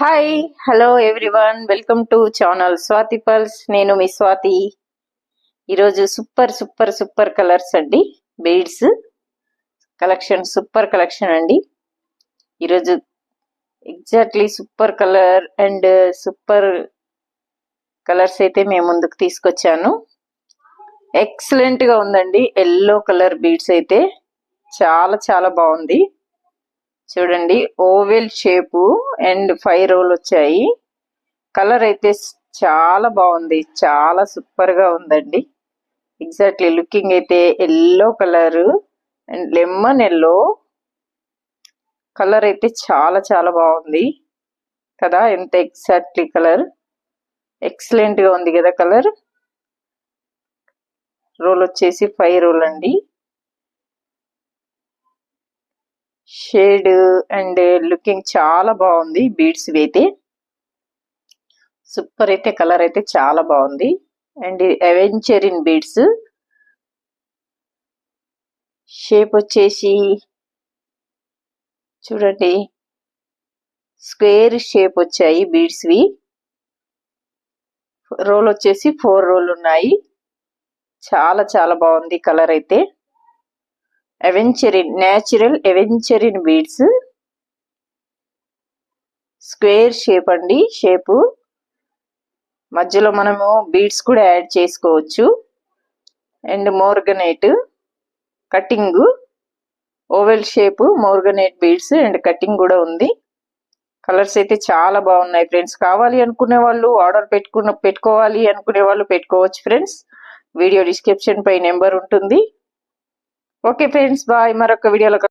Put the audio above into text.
Hi hello everyone welcome to channel Swathi Pulse నేను మీ స్వాతి ఈరోజు సూపర్ సూపర్ సూపర్ కలర్స్ అండి. బీడ్స్ కలెక్షన్ సూపర్ కలెక్షన్ అండి. ఈరోజు exactly super colour and super colours అయితే మేము ముందుకు తీసుకొచ్చాను. ఎక్సలెంట్గా ఉందండి. ఎల్లో కలర్ బీడ్స్ అయితే. చాలా చాలా బాగుంది. చూడండి oval shape and five roll వచ్చాయి. కలర్ అయితే చాలా బాగుంది చాలా సూపర్గా ఉందండి. ఎగ్జాక్ట్లీ లుకింగ్ అయితే yellow colour and lemon yellow colour అయితే చాలా చాలా బాగుంది కదా ఎంత ఎగ్జాక్ట్లీ కలర్. ఎక్సలెంట్గా ఉంది కదా కలర్. రోల్ వచ్చేసి ఫైవ్ రోల్ అండి. షేడ్ అండ్ లుకింగ్ చాలా బాగుంది. బీడ్స్ అయితే సూపర్ అయితే కలర్ అయితే చాలా బాగుంది. And aventurine beads. షేప్ వచ్చేసి చూడండి. స్క్వేర్ షేప్ వచ్చాయి బీడ్స్వి రోల్ వచ్చేసి ఫోర్ రోల్ ఉన్నాయి. చాలా చాలా బాగుంది కలర్ అయితే. Aventurine natural aventurine beads square shape అండి. షేపు మధ్యలో మనము బీడ్స్ కూడా యాడ్ చేసుకోవచ్చు. And morganite cutting oval shape morganite beads and cutting కూడా ఉంది. కలర్స్ అయితే చాలా బాగున్నాయి ఫ్రెండ్స్ కావాలి అనుకునే వాళ్ళు ఆర్డర్ పెట్టుకున్న పెట్టుకోవాలి అనుకునే వాళ్ళు పెట్టుకోవచ్చు ఫ్రెండ్స్ వీడియో డిస్క్రిప్షన్ పై నెంబర్ ఉంటుంది. Okay friends bye. మరొక వీడియోలో